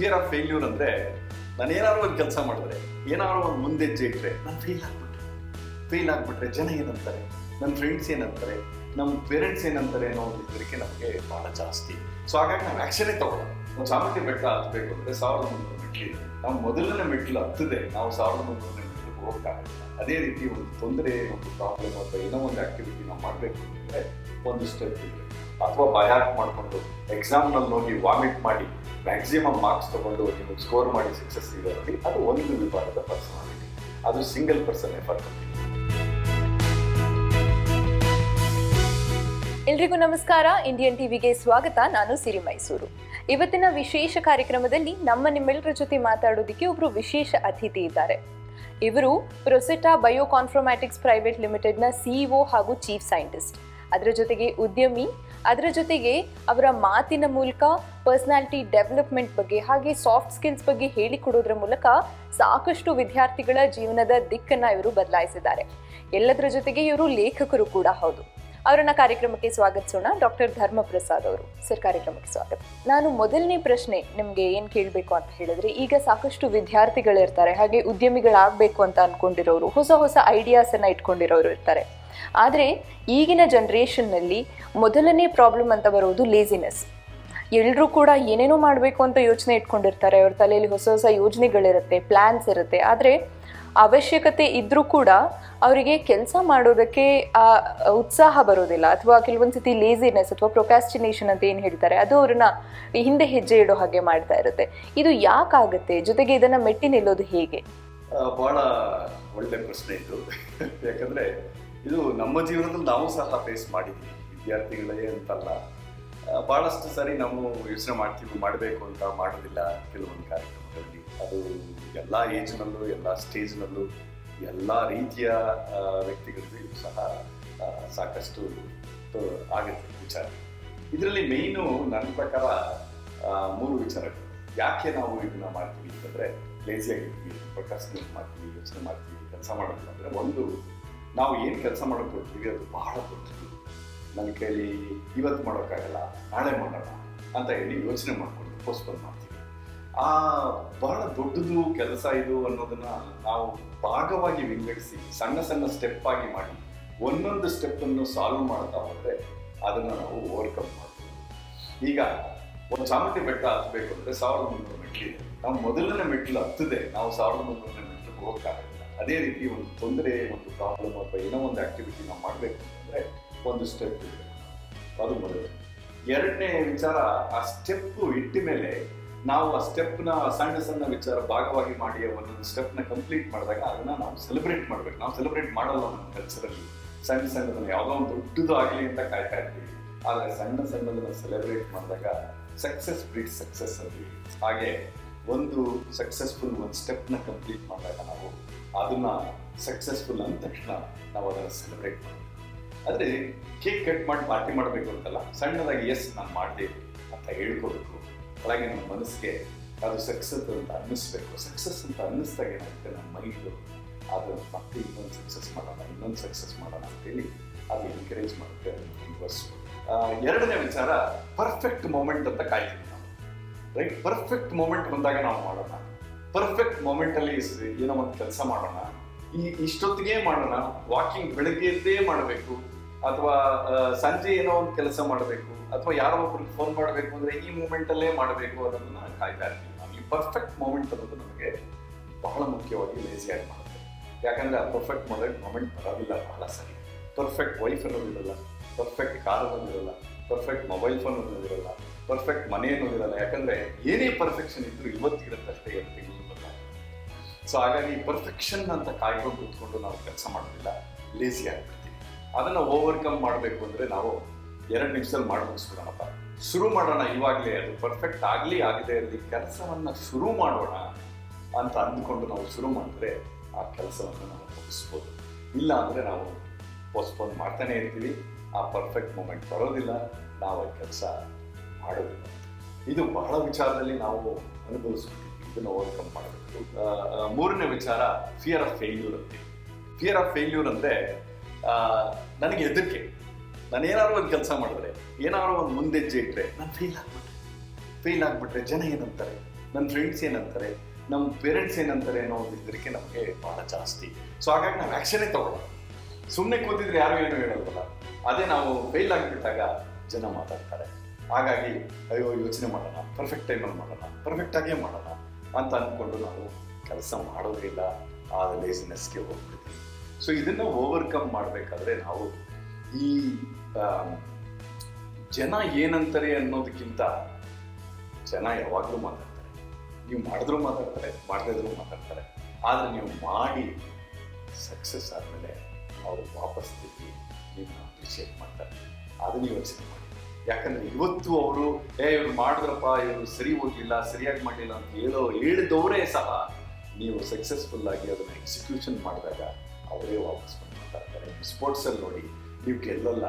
Fear of failure ಅಂದರೆ ನಾನು ಏನಾದ್ರು ಒಂದು ಕೆಲಸ ಮಾಡಿದ್ರೆ, ಏನಾದ್ರು ಒಂದು ಮುಂದೆ ಹೆಜ್ಜೆ ಇಟ್ಟರೆ ನಾನು ಫೇಲ್ ಆಗ್ಬಿಟ್ರೆ. ಫೇಲ್ ಆಗ್ಬಿಟ್ರೆ ಜನ ಏನಂತಾರೆ? ನನ್ನ ಫ್ರೆಂಡ್ಸ್ ಏನಂತಾರೆ? ನಮ್ಮ ಪೇರೆಂಟ್ಸ್ ಏನಂತಾರೆ ಅನ್ನೋ ಒಂದು ಹೆದರಿಕೆ ನಮಗೆ ಭಾಳ ಜಾಸ್ತಿ. ಸೊ ಹಾಗಾಗಿ ನಾವು ಆ್ಯಕ್ಷನೇ ತಗೊಳ್ಳೋಣ ಒಂದು ಸಾಮರ್ಥ್ಯ ಬೆಟ್ಟ ಹತ್ಬೇಕು ಅಂದರೆ ಸಾವಿರದ ಮುನ್ನೂರು ಮೆಟ್ಲಿದೆ ನಾವು ಮೊದಲನೇ ಮೆಟ್ಲು ಹತ್ತದೆ ನಾವು ಸಾವಿರದ ಮುನ್ನೂರನೇ ಮೆಟ್ಲು ಹೋಗೋಕ್ಕಾಗಲ್ಲ. ಅದೇ ರೀತಿ ಒಂದು ತೊಂದರೆ, ಒಂದು ಪ್ರಾಬ್ಲಮ್ ಅಥವಾ ಏನೋ ಒಂದು ಆಕ್ಟಿವಿಟಿ ನಾವು ಮಾಡಬೇಕು ಅಂದರೆ ಒಂದು ಸ್ಟೆಪ್ ಅಥವಾ ಬಯಾಕ್ ಮಾಡಿಕೊಂಡು ಎಕ್ಸಾಮ್ನಲ್ಲಿ ಹೋಗಿ ವಾಮಿಟ್ ಮಾಡಿ ಮ್ಯಾಕ್ಸಿಮಮ್ ಮಾರ್ಕ್ಸ್ ತಗೊಂಡು ನೀವು ಸ್ಕೋರ್ ಮಾಡಿ ಸಕ್ಸಸ್ ಇದರಲ್ಲಿ ಅದು ಒಂದು ವಿಭಾಗದ ಪರ್ಸನಾಲಿಟಿ ಅದು ಸಿಂಗಲ್ ಪರ್ಸನ್ ಎಫರ್ಟ್ ಎಲ್ರಿಗೂ ನಮಸ್ಕಾರ. ಇಂಡಿಯನ್ ಟಿವಿಗೆ ಸ್ವಾಗತ. ನಾನು ಸಿರಿ ಮೈಸೂರು. ಇವತ್ತಿನ ವಿಶೇಷ ಕಾರ್ಯಕ್ರಮದಲ್ಲಿ ನಮ್ಮ ನಿಮ್ಮೆಲ್ಲರ ಜೊತೆ ಮಾತಾಡೋದಕ್ಕೆ ಒಬ್ರು ವಿಶೇಷ ಅತಿಥಿ ಇದ್ದಾರೆ. ಇವರು ಪ್ರೊಸೆಟಾ ಬಯೋ ಕಾನ್ಫ್ರಮ್ಯಾಟಿಕ್ಸ್ ಪ್ರೈವೇಟ್ ಲಿಮಿಟೆಡ್ನ ಸಿಇಒ ಹಾಗೂ ಚೀಫ್ ಸೈಂಟಿಸ್ಟ್ ಅದರ ಜೊತೆಗೆ ಉದ್ಯಮಿ ಅದರ ಜೊತೆಗೆ ಅವರ ಮಾತಿನ ಮೂಲಕ ಪರ್ಸನಾಲಿಟಿ ಡೆವಲಪ್ಮೆಂಟ್ ಬಗ್ಗೆ ಹಾಗೆ ಸಾಫ್ಟ್ ಸ್ಕಿಲ್ಸ್ ಬಗ್ಗೆ ಹೇಳಿಕೊಡೋದ್ರ ಮೂಲಕ ಸಾಕಷ್ಟು ವಿದ್ಯಾರ್ಥಿಗಳ ಜೀವನದ ದಿಕ್ಕನ್ನು ಇವರು ಬದಲಾಯಿಸಿದ್ದಾರೆ. ಎಲ್ಲದರ ಜೊತೆಗೆ ಇವರು ಲೇಖಕರು ಕೂಡ ಹೌದು. ಅವರನ್ನ ಕಾರ್ಯಕ್ರಮಕ್ಕೆ ಸ್ವಾಗತಿಸೋಣ. ಡಾಕ್ಟರ್ ಧರ್ಮಪ್ರಸಾದ್ ಅವರು ಸರ್, ಕಾರ್ಯಕ್ರಮಕ್ಕೆ ಸ್ವಾಗತ. ನಾನು ಮೊದಲನೇ ಪ್ರಶ್ನೆ ನಿಮಗೆ ಏನು ಕೇಳಬೇಕು ಅಂತ ಹೇಳಿದ್ರೆ, ಈಗ ಸಾಕಷ್ಟು ವಿದ್ಯಾರ್ಥಿಗಳಿರ್ತಾರೆ ಹಾಗೆ ಉದ್ಯಮಿಗಳಾಗಬೇಕು ಅಂತ ಅನ್ಕೊಂಡಿರೋರು, ಹೊಸ ಹೊಸ ಐಡಿಯಾಸನ್ನು ಇಟ್ಕೊಂಡಿರೋರು ಇರ್ತಾರೆ. ಆದರೆ ಈಗಿನ ಜನ್ರೇಷನ್ನಲ್ಲಿ ಮೊದಲನೇ ಪ್ರಾಬ್ಲಮ್ ಅಂತ ಬರೋದು ಲೇಸಿನೆಸ್ ಎಲ್ಲರೂ ಕೂಡ ಏನೇನೋ ಮಾಡಬೇಕು ಅಂತ ಯೋಚನೆ ಇಟ್ಕೊಂಡಿರ್ತಾರೆ, ಅವ್ರ ತಲೆಯಲ್ಲಿ ಹೊಸ ಹೊಸ ಯೋಜನೆಗಳಿರುತ್ತೆ ಪ್ಲ್ಯಾನ್ಸ್ ಇರುತ್ತೆ. ಆದರೆ ಅವಶ್ಯಕತೆ ಇದ್ದರೂ ಕೂಡ ಅವರಿಗೆ ಕೆಲಸ ಮಾಡೋದಕ್ಕೆ, ಆ, ಉತ್ಸಾಹ ಬರೋದಿಲ್ಲ. ಅಥವಾ ಕೆಲವೊಂದು ಸತಿ ಲೇಸಿನೆಸ್ ಅಥವಾ ಪ್ರೊಕ್ಯಾಸ್ಟಿನೇಷನ್ ಅಂತ ಏನು ಹೇಳ್ತಾರೆ, ಅದು ಅವ್ರನ್ನ ಹಿಂದೆ ಹೆಜ್ಜೆ ಇಡೋ ಹಾಗೆ ಮಾಡ್ತಾ ಇರುತ್ತೆ. ಇದು ಯಾಕಾಗುತ್ತೆ? ಜೊತೆಗೆ ಇದನ್ನ ಮೆಟ್ಟಿ ನಿಲ್ಲೋದು ಹೇಗೆ? ಬಹಳ ಒಳ್ಳೆ ಪ್ರಶ್ನೆ ಇದು. ಯಾಕಂದ್ರೆ ಇದು ನಮ್ಮ ಜೀವನದಲ್ಲಿ ನಾವು ಸಹ ಫೇಸ್ ಮಾಡಿದ್ದೀವಿ. ವಿದ್ಯಾರ್ಥಿಗಳೇ ಅಂತಲ್ಲ. ಬಹಳಷ್ಟು ಸರಿ ನಾವು ಯೋಚನೆ ಮಾಡ್ತೀವಿ, ಮಾಡಬೇಕು ಅಂತ ಮಾಡೋದಿಲ್ಲ ಕೆಲವೊಂದು ಕಾರ್ಯಕ್ರಮಗಳಲ್ಲಿ ಅದು ಎಲ್ಲ ಏಜ್ನಲ್ಲೂ, ಎಲ್ಲ ಸ್ಟೇಜ್ನಲ್ಲೂ, ಎಲ್ಲ ರೀತಿಯ ವ್ಯಕ್ತಿಗಳಿಗೂ ಸಹ ಸಾಕಷ್ಟು ಆಗುತ್ತೆ ವಿಚಾರ. ಇದರಲ್ಲಿ ಮೇಯ್ನು ನನ್ನ ಪ್ರಕಾರ ಮೂರು ವಿಚಾರಗಳು. ಯಾಕೆ ನಾವು ಇದನ್ನ ಮಾಡ್ತೀವಿ ಅಂತಂದ್ರೆ ಲೇಸಿಯಾಗಿರ್ತೀವಿ ಪ್ರೊಕ್ರಾಸ್ಟಿನೇಟ್ ಮಾಡ್ತೀವಿ, ಯೋಚನೆ ಮಾಡ್ತೀವಿ, ಕೆಲಸ ಮಾಡೋದು ಅಂದ್ರೆ ಒಂದು, ನಾವು ಏನು ಕೆಲಸ ಮಾಡೋಕೆ ಹೋಗ್ತೀವಿ ಅದು ಬಹಳ ದೊಡ್ಡದು ನನ್ನ ಕೈಲಿ ಇವತ್ತು ಮಾಡೋಕ್ಕಾಗಲ್ಲ, ನಾಳೆ ಮಾಡೋಣ ಅಂತ ಹೇಳಿ ಯೋಚನೆ ಮಾಡ್ಕೊಂಡು ಪೋಸ್ಟ್ಪೋನ್ ಮಾಡ್ತೀವಿ. ಆ ಬಹಳ ದೊಡ್ಡದು ಕೆಲಸ ಇದು ಅನ್ನೋದನ್ನ ನಾವು ಭಾಗವಾಗಿ ವಿಂಗಡಿಸಿ, ಸಣ್ಣ ಸಣ್ಣ ಸ್ಟೆಪ್ ಆಗಿ ಮಾಡಿ, ಒಂದೊಂದು ಸ್ಟೆಪ್ ಅನ್ನು ಸಾಲ್ವ್ ಮಾಡ್ತಾ ಹೋದ್ರೆ ಅದನ್ನ ನಾವು ಓವರ್ಕಮ್ ಮಾಡ್ತೀವಿ ಈಗ ಒಂದು ಚಾಮುಂಡಿ ಬೆಟ್ಟ ಹತ್ತಬೇಕು ಅಂದ್ರೆ ಸಾವಿರದ ಮುನ್ನೂರು ಮೆಟ್ಲಿದೆ ನಾವು ಮೊದಲನೇ ಮೆಟ್ಲು ಹತ್ತದೆ, ನಾವು ಸಾವಿರದ ಮುನ್ನೂರನೇ ಮೆಟ್ಲು ಹೋಗಕ್ಕಾಗಲ್ಲ ಅದೇ ರೀತಿ ಒಂದು ತೊಂದರೆ, ಒಂದು ಪ್ರಾಬ್ಲಮ್ ಅಥವಾ ಏನೋ ಒಂದು ಆಕ್ಟಿವಿಟಿ ನಾವು ಮಾಡಬೇಕು ಅಂದ್ರೆ ಒಂದು ಸ್ಟೆಪ್ ಇದೆ. ಅದು ಮೊದಲು. ಎರಡನೇ ವಿಚಾರ, ಆ ಸ್ಟೆಪ್ ಇಟ್ಟ ಮೇಲೆ ನಾವು ಆ ಸ್ಟೆಪ್ನ ಸಣ್ಣ ಸಣ್ಣ ವಿಚಾರ ಭಾಗವಾಗಿ ಮಾಡಿ ಒಂದೊಂದು ಸ್ಟೆಪ್ನ ಕಂಪ್ಲೀಟ್ ಮಾಡಿದಾಗ ಅದನ್ನ ನಾವು ಸೆಲೆಬ್ರೇಟ್ ಮಾಡ್ಬೇಕು. ನಾವು ಸೆಲೆಬ್ರೇಟ್ ಮಾಡಲ್ಲ ನಮ್ಮ ಕಲ್ಚರಲ್ಲಿ ಸಣ್ಣ ಸಣ್ಣದನ್ನ ಯಾವುದೋ ಒಂದು ದೊಡ್ಡದು ಆಗಲಿ ಅಂತ ಕಾಯ್ತಾ ಇರ್ತೀವಿ ಆದರೆ ಸಣ್ಣ ಸಣ್ಣದನ್ನ ಸೆಲೆಬ್ರೇಟ್ ಮಾಡಿದಾಗ ಸಕ್ಸಸ್ ಬ್ರೀಡ್ ಸಕ್ಸಸ್ ಅಲ್ಲಿ. ಹಾಗೆ ಒಂದು ಸಕ್ಸಸ್ಫುಲ್ ಒಂದು ಸ್ಟೆಪ್ನ ಕಂಪ್ಲೀಟ್ ಮಾಡಿದಾಗ ನಾವು ಅದನ್ನ ಸಕ್ಸಸ್ಫುಲ್ ಅಂದ ತಕ್ಷಣ ನಾವು ಅದನ್ನು ಸೆಲೆಬ್ರೇಟ್ ಮಾಡ್ತೀವಿ ಆದರೆ ಕೇಕ್ ಕಟ್ ಮಾಡಿ ಪಾರ್ಟಿ ಮಾಡಬೇಕು ಅಂತಲ್ಲ, ಸಣ್ಣದಾಗಿ ಎಸ್ ನಾನು ಮಾಡಿದೆ ಅಂತ ಹೇಳ್ಕೋಬೇಕು. ಒಳಗೆ ನಮ್ಮ ಮನಸ್ಸಿಗೆ ಅದು ಸಕ್ಸಸ್ ಅಂತ ಅನ್ನಿಸ್ಬೇಕು. ಸಕ್ಸಸ್ ಅಂತ ಅನ್ನಿಸ್ದಾಗ ಏನಾಗುತ್ತೆ? ನಮ್ಮ ಮೈಂಡು ಅದು ಮತ್ತೆ ಇನ್ನೊಂದು ಸಕ್ಸಸ್ ಮಾಡೋಣ, ಇನ್ನೊಂದು ಸಕ್ಸಸ್ ಮಾಡೋಣ ಅಂತೇಳಿ ಅದು ಎನ್ಕರೇಜ್ ಮಾಡುತ್ತೆ ಯೂನಿವರ್ಸ್ ಎರಡನೇ ವಿಚಾರ ಪರ್ಫೆಕ್ಟ್ ಮೂಮೆಂಟ್ ಅಂತ ಕಾಯ್ತೀವಿ ನಾವು. ರೈಟ್ ಪರ್ಫೆಕ್ಟ್ ಮೂಮೆಂಟ್ ಬಂದಾಗ ನಾವು ಮಾಡೋಣ. ಪರ್ಫೆಕ್ಟ್ ಮೂಮೆಂಟಲ್ಲಿ ಏನೋ ಒಂದು ಕೆಲಸ ಮಾಡೋಣ. ಈ, ಇಷ್ಟೊತ್ತಿಗೆ ಮಾಡೋಣ. ವಾಕಿಂಗ್ ಬೆಳಗ್ಗೆದ್ದೇ ಮಾಡಬೇಕು. ಅಥವಾ ಸಂಜೆ ಏನೋ ಒಂದು ಕೆಲಸ ಮಾಡಬೇಕು, ಅಥವಾ ಯಾರೋ ಒಬ್ರಿಗೆ ಫೋನ್ ಮಾಡಬೇಕು ಅಂದ್ರೆ ಈ ಮೂಮೆಂಟ್ ಅಲ್ಲೇ ಮಾಡಬೇಕು ಅನ್ನೋದನ್ನ ನಾನು ಕಾಯ್ತಾ ಇರ್ತೀವಿ ನಾವು ಈ ಪರ್ಫೆಕ್ಟ್ ಮೂಮೆಂಟ್ ಅನ್ನೋದು ನಮಗೆ ಬಹಳ ಮುಖ್ಯವಾಗಿ ಲೇಸಿಯಾಗಿ ಮಾಡುತ್ತೆ. ಯಾಕಂದ್ರೆ ಆ ಪರ್ಫೆಕ್ಟ್ ಮೊಮೆಂಟ್ ಮೂಮೆಂಟ್ ಬರೋದಿಲ್ಲ ಬಹಳ ಸರಿ. ಪರ್ಫೆಕ್ಟ್ ವೈಫ್ ಅನ್ನೋದಿರಲ್ಲ ಪರ್ಫೆಕ್ಟ್ ಕಾರ್ ಅನ್ನೋದಿರಲ್ಲ ಪರ್ಫೆಕ್ಟ್ ಮೊಬೈಲ್ ಫೋನ್ ಅನ್ನೋದಿರಲ್ಲ ಪರ್ಫೆಕ್ಟ್ ಮನೆ ಅನ್ನೋದಿರಲ್ಲ ಯಾಕಂದ್ರೆ ಏನೇ ಪರ್ಫೆಕ್ಷನ್ ಇದ್ರು ತಿಂಗಳು ಬರಲ್ಲ ಸೊ ಹಾಗಾಗಿ ಪರ್ಫೆಕ್ಷನ್ ಅಂತ ಕಾಯ್ಕೊಂಡು ಕೂತ್ಕೊಂಡು ನಾವು ಕೆಲಸ ಮಾಡೋದಿಲ್ಲ ಲೇಸಿ ಆಗ್ಬಿಡ್ತೀವಿ. ಅದನ್ನ ಓವರ್ಕಮ್ ಮಾಡಬೇಕು ಅಂದ್ರೆ ನಾವು ಎರಡು ನಿಮಿಷದಲ್ಲಿ ಮಾಡಿ ಶುರು ಮಾಡೋಣ ಇವಾಗಲೇ ಅದು. ಪರ್ಫೆಕ್ಟ್ ಆಗಲಿ ಆಗದೆ ಇರಲಿ ಕೆಲಸವನ್ನ ಶುರು ಮಾಡೋಣ ಅಂತ ಅಂದ್ಕೊಂಡು ನಾವು ಶುರು ಮಾಡಿದ್ರೆ ಆ ಕೆಲಸವನ್ನು ನಾವು ಮುಗಿಸ್ಬೋದು. ಇಲ್ಲ ಅಂದ್ರೆ ನಾವು ಪೋಸ್ಟ್ಪೋನ್ ಮಾಡ್ತಾನೆ ಇರ್ತೀವಿ. ಆ ಪರ್ಫೆಕ್ಟ್ ಮೂಮೆಂಟ್ ಬರೋದಿಲ್ಲ. ನಾವು ಆ ಕೆಲಸ ಮಾಡೋದಿಲ್ಲ. ಇದು ಬಹಳ ವಿಚಾರದಲ್ಲಿ ನಾವು ಅನುಭವಿಸ್ಬೇಕು ಇದನ್ನು ಓವರ್ಕಮ್ ಮಾಡಬೇಕು. ಮೂರನೇ ವಿಚಾರ ಫಿಯರ್ ಆಫ್ ಫೇಲ್ಯೂರ್ ಅಂತೀವಿ ಫಿಯರ್ ಆಫ್ ಫೇಲ್ಯೂರ್ ಅಂದ್ರೆ ನನಗೆ ಹೆದರಿಕೆ. ನಾನು ಏನಾದ್ರು ಒಂದು ಕೆಲಸ ಮಾಡಿದ್ರೆ, ಏನಾದ್ರು ಒಂದು ಮುಂದೆಜ್ಜೆ ಇಟ್ಟರೆ ನಾನು ಫೇಲ್ ಆಗ್ಬಿಟ್ರೆ. ಫೇಲ್ ಆಗಿಬಿಟ್ರೆ ಜನ ಏನಂತಾರೆ? ನನ್ನ ಫ್ರೆಂಡ್ಸ್ ಏನಂತಾರೆ? ನಮ್ಮ ಪೇರೆಂಟ್ಸ್ ಏನಂತಾರೆ ಅನ್ನೋ ಒಂದು ಹೆದರಿಕೆ ನಮಗೆ ಭಾಳ ಜಾಸ್ತಿ. ಸೊ ಹಾಗಾಗಿ ನಾವು ಆ್ಯಕ್ಷನೇ ತಗೊಳ್ಳೋಣ ಸುಮ್ಮನೆ ಕೂತಿದ್ರೆ ಯಾರು ಏನು ಹೇಳೋದಲ್ಲ ಅದೇ ನಾವು ಫೇಲ್ ಆಗಿಬಿಟ್ಟಾಗ ಜನ ಮಾತಾಡ್ತಾರೆ. ಹಾಗಾಗಿ, ಅಯ್ಯೋ, ಯೋಚನೆ ಮಾಡೋಣ. ಪರ್ಫೆಕ್ಟ್ ಟೈಮಲ್ಲಿ ಮಾಡೋಣ. ಪರ್ಫೆಕ್ಟಾಗೇ ಮಾಡೋಣ ಅಂತ ಅಂದ್ಕೊಂಡು ನಾವು ಕೆಲಸ ಮಾಡೋದಿಲ್ಲ ಆ ಲೇಸಿನೆಸ್ಗೆ ಹೋಗ್ಬಿಡ್ತೀವಿ ಸೊ ಇದನ್ನ ಓವರ್ಕಮ್ ಮಾಡಬೇಕಾದ್ರೆ ನಾವು ಈ ಜನ ಏನಂತಾರೆ ಅನ್ನೋದಕ್ಕಿಂತ ಜನ ಯಾವಾಗಲೂ ಮಾತಾಡ್ತಾರೆ. ನೀವು ಮಾಡಿದ್ರು ಮಾತಾಡ್ತಾರೆ ಮಾಡದಿದ್ರು ಮಾತಾಡ್ತಾರೆ. ಆದರೆ ನೀವು ಮಾಡಿ ಸಕ್ಸಸ್ ಆದಮೇಲೆ ಅವರು ವಾಪಸ್ ತಿರುಗಿ ನಿಮ್ಮ ಅಪ್ರಿಷಿಯೇಟ್ ಮಾಡ್ತಾರೆ. ಅದನ್ನು ಯೋಚನೆ ಮಾಡಿ. ಯಾಕಂದ್ರೆ ಇವತ್ತು ಅವರು, ಏ, ಇವ್ರು ಮಾಡಿದ್ರಪ್ಪ, ಇವರು ಸರಿ ಹೋಗ್ಲಿಲ್ಲ, ಸರಿಯಾಗಿ ಮಾಡಲಿಲ್ಲ ಅಂತ ಹೇಳೋ, ಹೇಳಿದವರೇ ಸಹ ನೀವು ಸಕ್ಸಸ್ಫುಲ್ ಆಗಿ ಅದನ್ನ ಎಕ್ಸಿಕ್ಯೂಷನ್ ಮಾಡಿದಾಗ ಅವರೇ ವಾಪಸ್ ಮಾತಾಡ್ತಾರೆ ಸ್ಪೋರ್ಟ್ಸಲ್ಲಿ ನೋಡಿ, ನೀವು ಗೆಲ್ಲಲ್ಲ,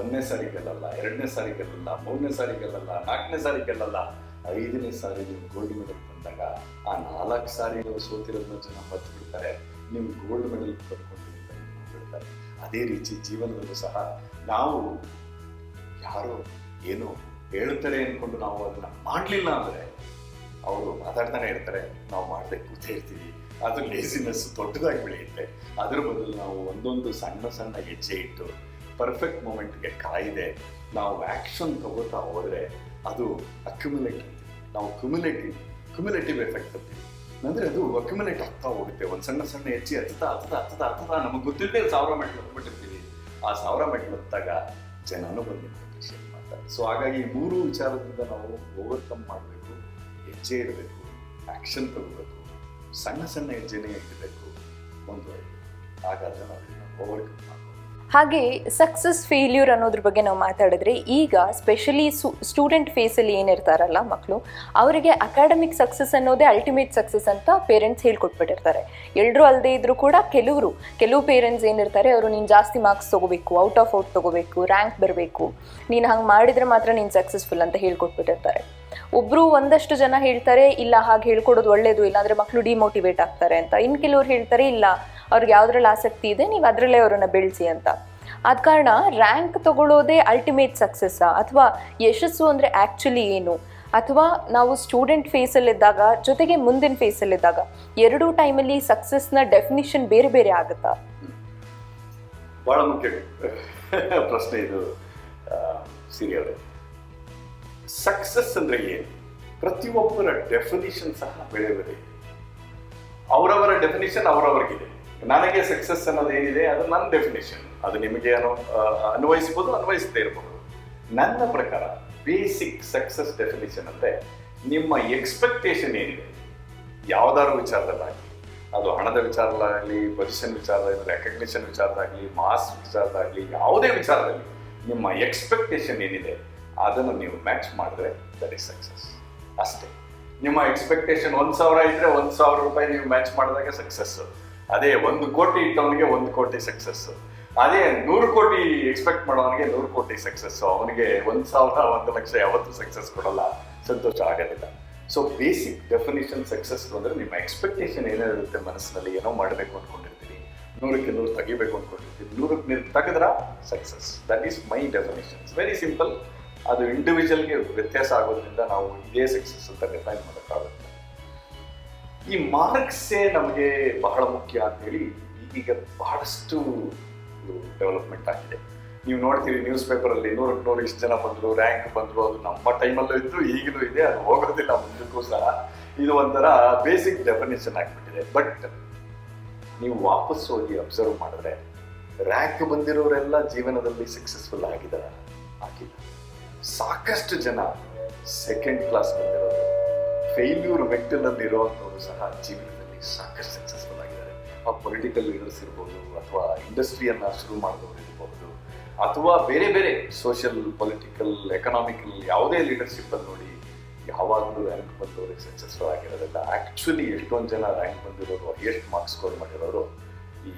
ಒಂದನೇ ಸಾರಿ ಗೆಲ್ಲಲ್ಲ, ಎರಡನೇ ಸಾರಿ ಗೆಲ್ಲಲ್ಲ, ಮೂರನೇ ಸಾರಿ ಗೆಲ್ಲಲ್ಲ, ನಾಲ್ಕನೇ ಸಾರಿ ಗೆಲ್ಲಲ್ಲ, ಐದನೇ ಸಾರಿ ನೀವು ಗೋಲ್ಡ್ ಮೆಡಲ್ ಬಂದಾಗ ಆ ನಾಲ್ಕು ಸಾರಿ ನೀವು ಸೋತಿರೋದನ್ನ ಜನ ಮರ್ತು ಬಿಡ್ತಾರೆ ನೀವು ಗೋಲ್ಡ್ ಮೆಡಲ್ ಪಡ್ಕೊಂಡಿರ್ತಾರೆ ಅದೇ ರೀತಿ ಜೀವನದಲ್ಲೂ ಸಹ ನಾವು ಯಾರು ಏನು ಹೇಳ್ತಾರೆ ಅಂದ್ಕೊಂಡು ನಾವು ಅದನ್ನ ಮಾಡಲಿಲ್ಲ ಅಂದ್ರೆ, ಅವರು ಮಾತಾಡ್ತಾನೆ ಇರ್ತಾರೆ, ನಾವು ಮಾಡದೆ ಕೂತೇ ಇರ್ತೀವಿ. ಅದು ಲೇಸಿನೆಸ್ ದೊಡ್ಡದಾಗಿ ಬೆಳೆಯುತ್ತೆ. ಅದ್ರ ಬದಲು ನಾವು ಒಂದೊಂದು ಸಣ್ಣ ಸಣ್ಣ ಹೆಜ್ಜೆ ಇಟ್ಟು ಪರ್ಫೆಕ್ಟ್ ಮೂಮೆಂಟ್ಗೆ ಕಾಯಿದೆ, ನಾವು ಆ್ಯಕ್ಷನ್ ತಗೋತಾ ಹೋದರೆ ಅದು ಅಕ್ಯುಮುಲೇಟ್ ನಾವು ಕ್ಯುಮುಲೇಟಿವ್ ಕ್ಯುಮುಲೇಟಿವ್ ಎಫೆಕ್ಟ್ ಅಂತೀವಿ ಅಂದರೆ ಅದು ಅಕ್ಯುಮುಲೇಟ್ ಆಗ್ತಾ ಹೋಗುತ್ತೆ. ಒಂದು ಸಣ್ಣ ಸಣ್ಣ ಹೆಜ್ಜೆ ಹತ್ತುತ್ತಾ ಹತ್ತದ ಹತ್ತದ ಹತ್ತದ ನಮಗೆ ಗೊತ್ತಿಲ್ಲದೆ ಸಾವಿರ ಮೆಟ್ಲು ಹತ್ಬಿಟ್ಟಿರ್ತೀವಿ ಆ ಸಾವಿರ ಮೆಟ್ಲು ಹತ್ತಾಗ ಜನನೂ ಬಂದು ಅಪ್ರಿಷಿಯೇಟ್ ಮಾಡ್ತಾರೆ ಸೊ ಹಾಗಾಗಿ ಮೂರು ವಿಚಾರದಿಂದ ನಾವು ಓವರ್ಕಮ್ ಮಾಡಬೇಕು, ಹೆಜ್ಜೆ ಇರಬೇಕು ಆ್ಯಕ್ಷನ್ ತಗೋಬೇಕು. ಸಣ್ಣ ಸಣ್ಣ ಹೆಜ್ಜೆನೇ ಇಡಬೇಕು ಒಂದು ಹಾಗಾದ್ರೆ ನಾವು ಹಾಗೆ ಸಕ್ಸಸ್ ಫೇಲ್ಯೂರ್ ಅನ್ನೋದ್ರ ಬಗ್ಗೆ ನಾವು ಮಾತಾಡಿದ್ರೆ ಈಗ ಸ್ಪೆಷಲಿ ಸ್ಟೂಡೆಂಟ್ ಫೇಸಲ್ಲಿ ಏನಿರ್ತಾರಲ್ಲ ಮಕ್ಕಳು ಅವರಿಗೆ ಅಕಾಡೆಮಿಕ್ ಸಕ್ಸಸ್ ಅನ್ನೋದೇ ಅಲ್ಟಿಮೇಟ್ ಸಕ್ಸಸ್ ಅಂತ ಪೇರೆಂಟ್ಸ್ ಹೇಳ್ಕೊಟ್ಬಿಟ್ಟಿರ್ತಾರೆ. ಎಲ್ಲರೂ ಅಲ್ಲದೆ ಇದ್ರೂ ಕೂಡ ಕೆಲವರು, ಕೆಲವು ಪೇರೆಂಟ್ಸ್ ಏನಿರ್ತಾರೆ, ಅವರು ನೀನು ಜಾಸ್ತಿ ಮಾರ್ಕ್ಸ್ ತೊಗೋಬೇಕು ಔಟ್ ಆಫ್ ಔಟ್ ತೊಗೋಬೇಕು ರ್ಯಾಂಕ್ ಬರಬೇಕು, ನೀನು ಹಂಗೆ ಮಾಡಿದರೆ ಮಾತ್ರ ನೀನು ಸಕ್ಸಸ್ಫುಲ್ ಅಂತ ಹೇಳ್ಕೊಟ್ಬಿಟ್ಟಿರ್ತಾರೆ. ಒಬ್ಬರು ಒಂದಷ್ಟು ಜನ ಹೇಳ್ತಾರೆ ಇಲ್ಲ ಹಾಗೆ ಹೇಳ್ಕೊಡೋದು ಒಳ್ಳೇದು ಇಲ್ಲಾಂದರೆ ಮಕ್ಕಳು ಡಿಮೋಟಿವೇಟ್ ಆಗ್ತಾರೆ ಅಂತ. ಇನ್ನು ಕೆಲವ್ರು ಹೇಳ್ತಾರೆ ಇಲ್ಲ ಅವ್ರಿಗೆ ಯಾವುದ್ರಲ್ಲಿ ಆಸಕ್ತಿ ಇದೆ ನೀವು ಅದರಲ್ಲೇ ಅವರನ್ನು ಬೆಳೆಸಿ ಅಂತ. ಆದ ಕಾರಣ ರ್ಯಾಂಕ್ ತಗೊಳ್ಳೋದೇ ಅಲ್ಟಿಮೇಟ್ ಸಕ್ಸಸ್ಸಾ ಅಥವಾ ಯಶಸ್ಸು ಅಂದರೆ ಆ್ಯಕ್ಚುಲಿ ಏನು? ಅಥವಾ ನಾವು ಸ್ಟೂಡೆಂಟ್ ಫೇಸಲ್ಲಿದ್ದಾಗ ಜೊತೆಗೆ ಮುಂದಿನ ಫೇಸಲ್ಲಿದ್ದಾಗ ಎರಡೂ ಟೈಮಲ್ಲಿ ಸಕ್ಸಸ್ನ ಡೆಫಿನಿಷನ್ ಬೇರೆ ಬೇರೆ ಆಗುತ್ತಾ? ಬಹಳ ಮುಖ್ಯ ಪ್ರಶ್ನೆ ಇದು ಆ, ಸಿರಿ ಅವರೇ ಸಕ್ಸಸ್ ಅಂದ್ರೆ ಏನು? ಪ್ರತಿಯೊಬ್ಬರ ಡೆಫಿನಿಷನ್ ಸಹ ಬೇರೆ ಬೇರೆ ಅವರವರ ಡೆಫಿನಿಷನ್ ಅವರವರಿಗಿದೆ. ನನಗೆ ಸಕ್ಸಸ್ ಅನ್ನೋದು ಏನಿದೆ? ಅದು ನನ್ನ ಡೆಫಿನೇಷನ್ ಅದು ನಿಮಗೆ ಅನು ಅನ್ವಯಿಸ್ಬೋದು, ಅನ್ವಯಿಸದೇ ಇರ್ಬೋದು. ನನ್ನ ಪ್ರಕಾರ ಬೇಸಿಕ್ ಸಕ್ಸಸ್ ಡೆಫಿನೇಷನ್ ಅಂದ್ರೆ ನಿಮ್ಮ ಎಕ್ಸ್ಪೆಕ್ಟೇಷನ್ ಏನಿದೆ? ಯಾವ್ದಾದ್ರು ವಿಚಾರದಲ್ಲಾಗಲಿ, ಅದು ಹಣದ ವಿಚಾರದಲ್ಲಾಗಲಿ ಪೊಸಿಷನ್ ವಿಚಾರದಲ್ಲಿ ರೆಕಗ್ನಿಷನ್ ವಿಚಾರದಾಗಲಿ ಮಾಸ್ ವಿಚಾರದಾಗಲಿ ಯಾವುದೇ ವಿಚಾರದಲ್ಲಿ ನಿಮ್ಮ ಎಕ್ಸ್ಪೆಕ್ಟೇಷನ್ ಏನಿದೆ? ಅದನ್ನು ನೀವು ಮ್ಯಾಚ್ ಮಾಡಿದ್ರೆ ದಟ್ ಇಸ್ ಸಕ್ಸಸ್ ಅಷ್ಟೇ. ನಿಮ್ಮ ಎಕ್ಸ್ಪೆಕ್ಟೇಷನ್ ಒಂದು ಸಾವಿರ ಇದ್ರೆ ಒಂದು ಸಾವಿರ ರೂಪಾಯಿ ನೀವು ಮ್ಯಾಚ್ ಮಾಡಿದಾಗ ಸಕ್ಸಸ್ ಅದೇ ಒಂದು ಕೋಟಿ ಇಟ್ಟವನಿಗೆ ಒಂದು ಕೋಟಿ ಸಕ್ಸಸ್ ಅದೇ ನೂರು ಕೋಟಿ ಎಕ್ಸ್ಪೆಕ್ಟ್ ಮಾಡೋವನಿಗೆ ನೂರು ಕೋಟಿ ಸಕ್ಸಸ್ ಅವನಿಗೆ ಒಂದು ಸಾವಿರ, ಒಂದು ಲಕ್ಷ ಯಾವತ್ತೂ ಸಕ್ಸಸ್ ಕೊಡಲ್ಲ. ಸಂತೋಷ ಆಗೋದಿಲ್ಲ. ಸೊ ಬೇಸಿಕ್ ಡೆಫಿನೇಷನ್ ಸಕ್ಸಸ್ ಅಂದರೆ ನಿಮ್ಮ ಎಕ್ಸ್ಪೆಕ್ಟೇಷನ್ ಏನಿರುತ್ತೆ ಮನಸ್ಸಿನಲ್ಲಿ ಏನೋ ಮಾಡಬೇಕು ಅಂದ್ಕೊಂಡಿರ್ತೀರಿ. ನೂರಕ್ಕೆ ನೂರು ತೆಗಿಬೇಕು ಅಂದ್ಕೊಂಡಿರ್ತೀವಿ ನೂರಕ್ಕೆ ನೀರು ತೆಗೆದ್ರ success that is my definition very simple ಅದು ಇಂಡಿವಿಜುವಲ್ಗೆ ವ್ಯತ್ಯಾಸ ಆಗೋದ್ರಿಂದ ನಾವು ಇದೇ ಸಕ್ಸಸ್ ಅಂತ ಡಿಫೈನ್ ಮಾಡೋಕ್ಕಾಗುತ್ತೆ. ಈ ಮಾರ್ಕ್ಸೇ ನಮಗೆ ಬಹಳ ಮುಖ್ಯ ಅಂತೇಳಿ ಈಗ ಬಹಳಷ್ಟು ಡೆವಲಪ್ಮೆಂಟ್ ಆಗಿದೆ. ನೀವು ನೋಡ್ತೀರಿ ನ್ಯೂಸ್ ಪೇಪರಲ್ಲಿ ನೂರು ನೂರು ಇಷ್ಟು ಜನ ಬಂದರು ರ್ಯಾಂಕ್ ಬಂದರು, ಅದು ನಮ್ಮ ಟೈಮಲ್ಲೂ ಇತ್ತು, ಈಗಲೂ ಇದೆ, ಅದು ಹೋಗೋದಿಲ್ಲ ಮುಂದಕ್ಕೂ ಸಹ. ಇದು ಒಂಥರ ಬೇಸಿಕ್ ಡೆಫಿನೇಷನ್ ಆಗಿಬಿಟ್ಟಿದೆ. ಬಟ್ ನೀವು ವಾಪಸ್ ಹೋಗಿ ಅಬ್ಸರ್ವ್ ಮಾಡಿದ್ರೆ ರ್ಯಾಂಕ್ ಬಂದಿರೋರೆಲ್ಲ ಜೀವನದಲ್ಲಿ ಸಕ್ಸಸ್ಫುಲ್ ಆಗಿದ್ದಾರೆ. ಆಗಿಲ್ಲ ಸಾಕಷ್ಟು ಜನ ಸೆಕೆಂಡ್ ಕ್ಲಾಸ್ ಬಂದಿರೋರು. ಫೇಲ್ಯೂರ್ ಮೆಟ್ಟಲಲ್ಲಿ ಇರುವಂಥವ್ರು ಸಹ ಜೀವನದಲ್ಲಿ ಸಾಕಷ್ಟು ಸಕ್ಸಸ್ಫುಲ್ ಆಗಿದ್ದಾರೆ. ಆ ಪೊಲಿಟಿಕಲ್ ಲೀಡರ್ಸ್ ಇರ್ಬೋದು ಅಥವಾ ಇಂಡಸ್ಟ್ರಿಯನ್ನು ಶುರು ಮಾಡಿದವರು ಇರ್ಬೋದು. ಅಥವಾ ಬೇರೆ ಬೇರೆ ಸೋಷಿಯಲ್ ಪೊಲಿಟಿಕಲ್ ಎಕನಾಮಿಕಲ್ ಯಾವುದೇ ಲೀಡರ್ಶಿಪ್ ಅಲ್ಲಿ ನೋಡಿ ಯಾವಾಗಲೂ ರ್ಯಾಂಕ್ ಬಂದವ್ರಿಗೆ ಸಕ್ಸಸ್ಫುಲ್ ಆಗಿರೋದಿಲ್ಲ ಆಕ್ಚುಲಿ ಎಷ್ಟೊಂದು ಜನ ರ್ಯಾಂಕ್ ಬಂದಿರೋರು, ಎಷ್ಟು ಮಾರ್ಕ್ಸ್ ಸ್ಕೋರ್ ಮಾಡಿರೋರು ಈ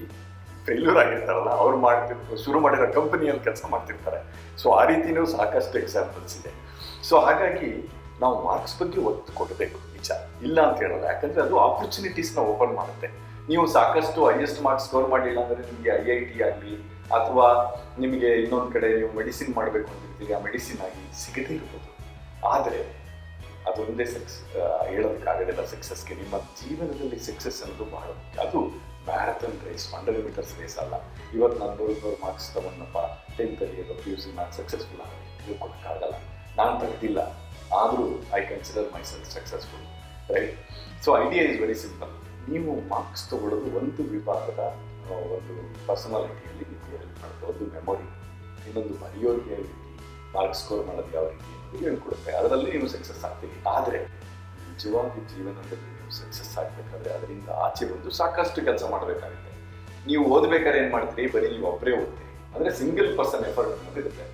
ಫೇಲ್ಯೂರ್ ಆಗಿರ್ತಾರಲ್ಲ, ಅವ್ರು ಮಾಡ್ತಿರ್ತಾರೆ ಶುರು ಮಾಡಿರೋ ಕಂಪನಿಯಲ್ಲಿ ಕೆಲಸ ಮಾಡ್ತಿರ್ತಾರೆ. ಸೊ ಆ ರೀತಿನೂ ಸಾಕಷ್ಟು ಎಕ್ಸಾಂಪಲ್ಸ್ ಇದೆ. ಸೊ ಹಾಗಾಗಿ ನಾವು ಮಾರ್ಕ್ಸ್ ಬಗ್ಗೆ ಒತ್ತು ಕೊಡಬೇಕು ವಿಚಾರ ಇಲ್ಲ ಅಂತ ಹೇಳಲ್ಲ. ಯಾಕಂದ್ರೆ ಅದು ಆಪರ್ಚುನಿಟೀಸ್ನ ಓಪನ್ ಮಾಡುತ್ತೆ. ನೀವು ಸಾಕಷ್ಟು ಹೈಯೆಸ್ಟ್ ಮಾರ್ಕ್ಸ್ ಸ್ಕೋರ್ ಮಾಡಲಿಲ್ಲ ಅಂದ್ರೆ ನಿಮಗೆ ಐ ಐ ಟಿ ಆಗಲಿ, ಅಥವಾ ನಿಮಗೆ ಇನ್ನೊಂದು ಕಡೆ ನೀವು ಮೆಡಿಸಿನ್ ಮಾಡಬೇಕು ಅಂತಿರ್ತೀರಿ, ಆ ಮೆಡಿಸಿನ್ ಆಗಿ ಸಿಗದೇ ಇರ್ಬೋದು. ಆದರೆ, ಅದೊಂದೇ ಸಕ್ಸ್ ಹೇಳೋದಕ್ಕಾಗೋದಿಲ್ಲ ಸಕ್ಸಸ್ಗೆ ನಿಮ್ಮ ಜೀವನದಲ್ಲಿ ಸಕ್ಸಸ್ ಅನ್ನೋದು ಬಹಳ ಅದು marathon race hundred metres race ಅಲ್ಲ. ಇವತ್ತು ನಾನು ನೂರು ನೂರು ಮಾರ್ಕ್ಸ್ ತಗೊಂಡಪ್ಪ ಟೆಂತಲ್ಲಿ ಅಥವಾ ಪಿ ಯು ಸಿ ನಾನು ಸಕ್ಸಸ್ಫುಲ್ ಆಗಿ ತಿಳ್ಕೊಳಕ್ಕಾಗಲ್ಲ ನಾನು ತೆಗೆದಿಲ್ಲ. ಆದರೂ I consider myself successful right so idea is very simple ನೀವು ಮಾರ್ಕ್ಸ್ ತಗೊಳ್ಳೋದು ಒಂದು ವಿಭಾಗದ ಒಂದು ಪರ್ಸನಾಲಿಟಿಯಲ್ಲಿ ನಿಮಗೆ ಹೆಲ್ಪ್ ಒಂದು ಮೆಮೊರಿ ಇನ್ನೊಂದು ಬರೆಯೋರಿಗೆ ಯಾವ ರೀತಿ ಮಾರ್ಕ್ಸ್ ಸ್ಕೋರ್ ಮಾಡೋದು ಯಾವ ರೀತಿ ಹೇಳ್ಕೊಡುತ್ತೆ. ಅದರಲ್ಲಿ ನೀವು ಸಕ್ಸಸ್ ಆಗ್ತೀವಿ ಆದರೆ, ನಿಜವಾಗಿ ಜೀವನದಲ್ಲಿ ಸಕ್ಸಸ್ ಆಗಬೇಕಾದ್ರೆ ಅದರಿಂದ ಆಚೆ ಬಂದು ಸಾಕಷ್ಟು ಕೆಲಸ ಮಾಡಬೇಕಾಗುತ್ತೆ. ನೀವು ಓದ್ಬೇಕಾದ್ರೆ ಏನು ಮಾಡ್ತೀರಿ? ಬರೀ ನೀವು ಒಬ್ಬರೇ ಓದ್ತೀರಿ. ಅಂದರೆ ಸಿಂಗಲ್ ಪರ್ಸನ್ ಎಫರ್ಟ್ ಇರುತ್ತೆ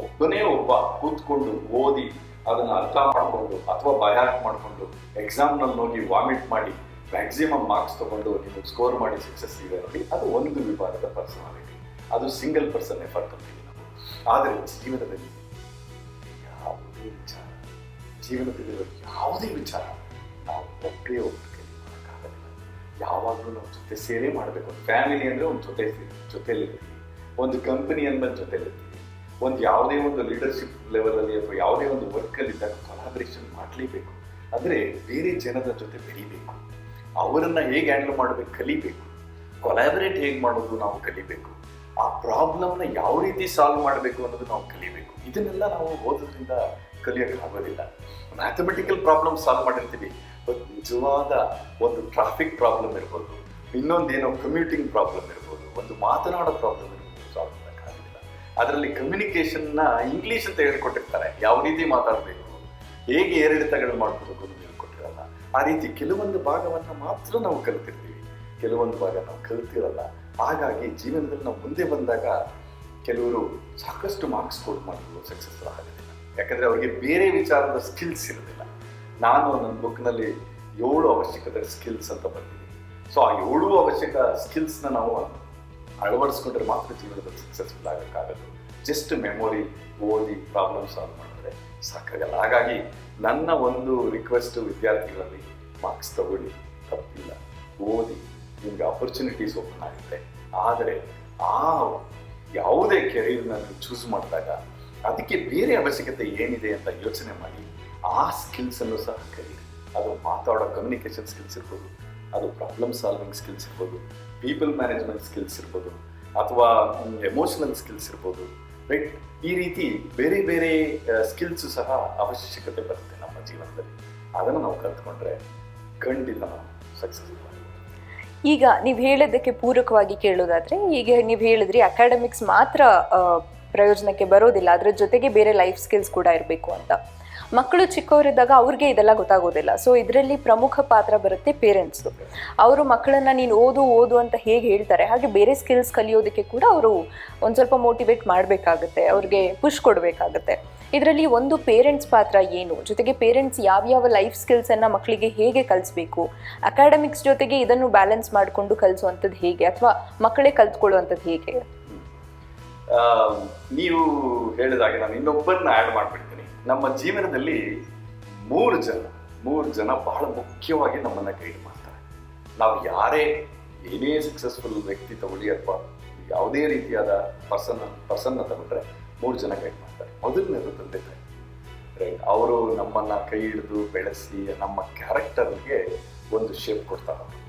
ಒಬ್ಬನೇ ಒಬ್ಬ ಕೂತ್ಕೊಂಡು ಓದಿ ಅದನ್ನು ಅರ್ಥ ಮಾಡಿಕೊಂಡು ಅಥವಾ ಬಯಾಟ್ ಮಾಡಿಕೊಂಡು ಎಕ್ಸಾಮ್ನಲ್ಲಿ ಹೋಗಿ ವಾಮಿಟ್ ಮಾಡಿ ಮ್ಯಾಕ್ಸಿಮಮ್ ಮಾರ್ಕ್ಸ್ ತಗೊಂಡು ನೀವು ಸ್ಕೋರ್ ಮಾಡಿ ಸಕ್ಸಸ್ ಇದೆ ನೋಡಿ ಅದು ಒಂದು ವಿಭಾಗದ ಪರ್ಸನಾಲಿಟಿ ಅದು ಸಿಂಗಲ್ ಪರ್ಸನ್ ಎಫರ್ಟ್ ಅಂತೀವಿ ನಾವು. ಆದರೆ ಜೀವನದಲ್ಲಿ ಯಾವುದೇ ವಿಚಾರ, ಜೀವನದಲ್ಲಿ ಯಾವುದೇ ವಿಚಾರ ನಾವು ಮಾಡೋಕ್ಕಾಗಲ್ಲ ಯಾವಾಗಲೂ ಜೊತೆ ಸೇರಿ ಮಾಡಬೇಕು. ಫ್ಯಾಮಿಲಿ ಅಂದರೆ ಒಂದು ಜೊತೆ ಜೊತೆಲಿರ್ತೀವಿ ಒಂದು ಕಂಪನಿ ಅಂದ್ಮೇಲೆ ಜೊತೆಲಿರ್ತೀವಿ ಒಂದು ಯಾವುದೇ ಒಂದು ಲೀಡರ್ಶಿಪ್ ಲೆವೆಲಲ್ಲಿ ಅಥವಾ ಯಾವುದೇ ಒಂದು ವರ್ಕಲ್ಲಿ ಇದ್ದಾಗ ಕೊಲಾಬ್ರೇಷನ್ ಮಾಡಲೇಬೇಕು. ಅಂದರೆ ಬೇರೆ ಜನರ ಜೊತೆ ಬೆಳಿಬೇಕು. ಅವರನ್ನು ಹೇಗೆ ಹ್ಯಾಂಡಲ್ ಮಾಡಬೇಕು, ಕಲಿಬೇಕು. ಕೊಲಾಬರೇಟ್ ಹೇಗೆ ಮಾಡೋದು ನಾವು ಕಲಿಬೇಕು. ಆ ಪ್ರಾಬ್ಲಮ್ನ ಯಾವ ರೀತಿ ಸಾಲ್ವ್ ಮಾಡಬೇಕು ಅನ್ನೋದು ನಾವು ಕಲಿಬೇಕು. ಇದನ್ನೆಲ್ಲ ನಾವು ಓದೋದ್ರಿಂದ ಕಲಿಯೋಕ್ಕಾಗೋದಿಲ್ಲ ಮ್ಯಾಥಮೆಟಿಕಲ್ ಪ್ರಾಬ್ಲಮ್ ಸಾಲ್ವ್ ಮಾಡಿರ್ತೀವಿ. ನಿಜವಾದ ಒಂದು ಟ್ರಾಫಿಕ್ ಪ್ರಾಬ್ಲಮ್ ಇರ್ಬೋದು, ಇನ್ನೊಂದೇನೋ ಕಮ್ಯೂಟಿಂಗ್ ಪ್ರಾಬ್ಲಮ್ ಇರ್ಬೋದು, ಒಂದು ಮಾತನಾಡೋ ಪ್ರಾಬ್ಲಮ್ ಇರ್ಬೋದು ಸಾಲ್ವ್ ಮಾಡೋಕ್ಕಾಗಲಿಲ್ಲ ಅದರಲ್ಲಿ ಕಮ್ಯುನಿಕೇಷನ್ನ ಇಂಗ್ಲೀಷ್ ಅಂತ ಹೇಳ್ಕೊಟ್ಟಿರ್ತಾರೆ. ಯಾವ ರೀತಿ ಮಾತಾಡಬೇಕು, ಹೇಗೆ ಏರಿಳಿತಗಳು ಮಾಡ್ಕೋಬೇಕು ಅಂತ ಹೇಳ್ಕೊಟ್ಟಿರಲ್ಲ. ಆ ರೀತಿ ಕೆಲವೊಂದು ಭಾಗವನ್ನು ಮಾತ್ರ ನಾವು ಕಲ್ತಿರ್ತೀವಿ. ಕೆಲವೊಂದು ಭಾಗ ನಾವು ಕಲ್ತಿರಲ್ಲ. ಹಾಗಾಗಿ ಜೀವನದಲ್ಲಿ ನಾವು ಮುಂದೆ ಬಂದಾಗ ಕೆಲವರು ಸಾಕಷ್ಟು ಮಾರ್ಕ್ಸ್ ಸ್ಕೋರ್ ಮಾಡಲು ಸಕ್ಸಸ್ಫುಲ್ ಆಗೋದಿಲ್ಲ ಯಾಕಂದರೆ ಅವರಿಗೆ ಬೇರೆ ವಿಚಾರದ ಸ್ಕಿಲ್ಸ್ ಇರೋದಿಲ್ಲ. ನಾನು ನನ್ನ ಬುಕ್ನಲ್ಲಿ ಏಳು ಅವಶ್ಯಕತೆ ಸ್ಕಿಲ್ಸ್ ಅಂತ ಬರ್ತೀನಿ ಸೊ ಆ ಏಳು ಅವಶ್ಯಕ ಸ್ಕಿಲ್ಸ್ನ ನಾವು ಅಳವಡಿಸ್ಕೊಂಡ್ರೆ ಮಾತ್ರ ಜೀವನದಲ್ಲಿ ಸಕ್ಸಸ್ಫುಲ್ ಆಗೋಕ್ಕಾಗಲ್ಲ ಜಸ್ಟ್ ಮೆಮೊರಿ ಓದಿ ಪ್ರಾಬ್ಲಮ್ ಸಾಲ್ವ್ ಮಾಡಿದ್ರೆ ಸಾಕಾಗಲ್ಲ. ಹಾಗಾಗಿ ನನ್ನ ಒಂದು ರಿಕ್ವೆಸ್ಟ್ ವಿದ್ಯಾರ್ಥಿಗಳಲ್ಲಿ ಮಾರ್ಕ್ಸ್ ತಗೊಳ್ಳಿ, ತಪ್ಪಿಲ್ಲ. ಓದಿ, ನಿಮ್ಗೆ ಅಪರ್ಚುನಿಟೀಸ್ ಓಪನ್ ಆಗುತ್ತೆ. ಆದರೆ ಆ ಯಾವುದೇ ಕೆರಿಯರ್ನ ಚೂಸ್ ಮಾಡಿದಾಗ ಅದಕ್ಕೆ ಬೇರೆ ಅವಶ್ಯಕತೆ ಏನಿದೆ ಅಂತ ಯೋಚನೆ ಮಾಡಿ ಆ ಸ್ಕಿಲ್ಸನ್ನು ಸಹ ಕಲೀರಿ. ಅದು ಮಾತಾಡೋ ಕಮ್ಯುನಿಕೇಷನ್ ಸ್ಕಿಲ್ಸ್ ಇರ್ಬೋದು, ಅದು ಪ್ರಾಬ್ಲಮ್ ಸಾಲ್ವಿಂಗ್ ಸ್ಕಿಲ್ಸ್ ಇರ್ಬೋದು ಪೀಪಲ್ ಮ್ಯಾನೇಜ್ಮೆಂಟ್ ಸ್ಕಿಲ್ಸ್ ಇರ್ಬೋದು, ಅಥವಾ ಎಮೋಷನಲ್ ಸ್ಕಿಲ್ಸ್ ಇರ್ಬೋದು ರೈಟ್ ಈ ರೀತಿ ಬೇರೆ ಬೇರೆ ಸ್ಕಿಲ್ಸು ಸಹ ಅವಶ್ಯಕತೆ ಬರುತ್ತೆ ನಮ್ಮ ಜೀವನದಲ್ಲಿ. ಅದನ್ನು ನಾವು ಕಲ್ತ್ಕೊಂಡ್ರೆ ಖಂಡಿತ ನಾವು ಸಕ್ಸಸ್ಫುಲ್ ಈಗ ನೀವು ಹೇಳೋದಕ್ಕೆ ಪೂರಕವಾಗಿ ಕೇಳೋದಾದ್ರೆ, ಈಗ ನೀವು ಹೇಳಿದ್ರಿ ಅಕಾಡೆಮಿಕ್ಸ್ ಮಾತ್ರ ಪ್ರಯೋಜನಕ್ಕೆ ಬರೋದಿಲ್ಲ. ಅದರ ಜೊತೆಗೆ ಬೇರೆ ಲೈಫ್ ಸ್ಕಿಲ್ಸ್ ಕೂಡ ಇರಬೇಕು ಅಂತ. ಮಕ್ಕಳು ಚಿಕ್ಕವರಿದ್ದಾಗ ಅವ್ರಿಗೆ ಇದೆಲ್ಲ ಗೊತ್ತಾಗೋದಿಲ್ಲ. ಸೊ ಇದರಲ್ಲಿ ಪ್ರಮುಖ ಪಾತ್ರ ಬರುತ್ತೆ ಪೇರೆಂಟ್ಸ್ದು ಅವರು ಮಕ್ಕಳನ್ನ ನೀನು ಓದು ಓದು ಅಂತ ಹೇಗೆ ಹೇಳ್ತಾರೆ, ಹಾಗೆ ಬೇರೆ ಸ್ಕಿಲ್ಸ್ ಕಲಿಯೋದಕ್ಕೆ ಕೂಡ ಅವರು ಒಂದು ಸ್ವಲ್ಪ ಮೋಟಿವೇಟ್ ಮಾಡಬೇಕಾಗುತ್ತೆ, ಅವ್ರಿಗೆ ಪುಷ್ ಕೊಡಬೇಕಾಗುತ್ತೆ. ಇದರಲ್ಲಿ ಒಂದು ಪೇರೆಂಟ್ಸ್ ಪಾತ್ರ ಏನು? ಜೊತೆಗೆ ಪೇರೆಂಟ್ಸ್ ಯಾವ್ಯಾವ ಲೈಫ್ ಸ್ಕಿಲ್ಸನ್ನು ಮಕ್ಕಳಿಗೆ ಹೇಗೆ ಕಲಿಸ್ಬೇಕು? ಅಕಾಡೆಮಿಕ್ಸ್ ಜೊತೆಗೆ ಇದನ್ನು ಬ್ಯಾಲೆನ್ಸ್ ಮಾಡಿಕೊಂಡು ಕಲಿಸುವಂಥದ್ದು ಹೇಗೆ? ಅಥವಾ ಮಕ್ಕಳೇ ಕಲ್ತ್ಕೊಳ್ಳುವಂಥದ್ದು ಹೇಗೆ? ನೀವು ಹೇಳಿದಾಗೆ ನಾನು ಇನ್ನೊಬ್ಬರನ್ನ ಆ್ಯಡ್ ಮಾಡಿಬಿಡ್ತೀನಿ. ನಮ್ಮ ಜೀವನದಲ್ಲಿ ಮೂರು ಜನ ಮೂರು ಜನ ಬಹಳ ಮುಖ್ಯವಾಗಿ ನಮ್ಮನ್ನ ಗೈಡ್ ಮಾಡ್ತಾರೆ. ನಾವು ಯಾರೇ ಏನೇ ಸಕ್ಸಸ್ಫುಲ್ ವ್ಯಕ್ತಿ ತಗೊಳ್ಳಿ ಅಥವಾ ಯಾವುದೇ ರೀತಿಯಾದ ಪರ್ಸನ್ ಪರ್ಸನ್ನ ತಗೊಂಡ್ರೆ ಮೂರು ಜನ ಗೈಡ್ ಮಾಡ್ತಾರೆ. ಮೊದಲನೇದು ತಂದೆ ತಾಯಿ. ರೈಟ್ ಅವರು ನಮ್ಮನ್ನ ಕೈ ಹಿಡಿದು ಬೆಳೆಸಿ, ನಮ್ಮ ಕ್ಯಾರೆಕ್ಟರ್ಗೆ ಒಂದು ಶೇಪ್ ಕೊಡ್ತಾರೆ ಅವರು.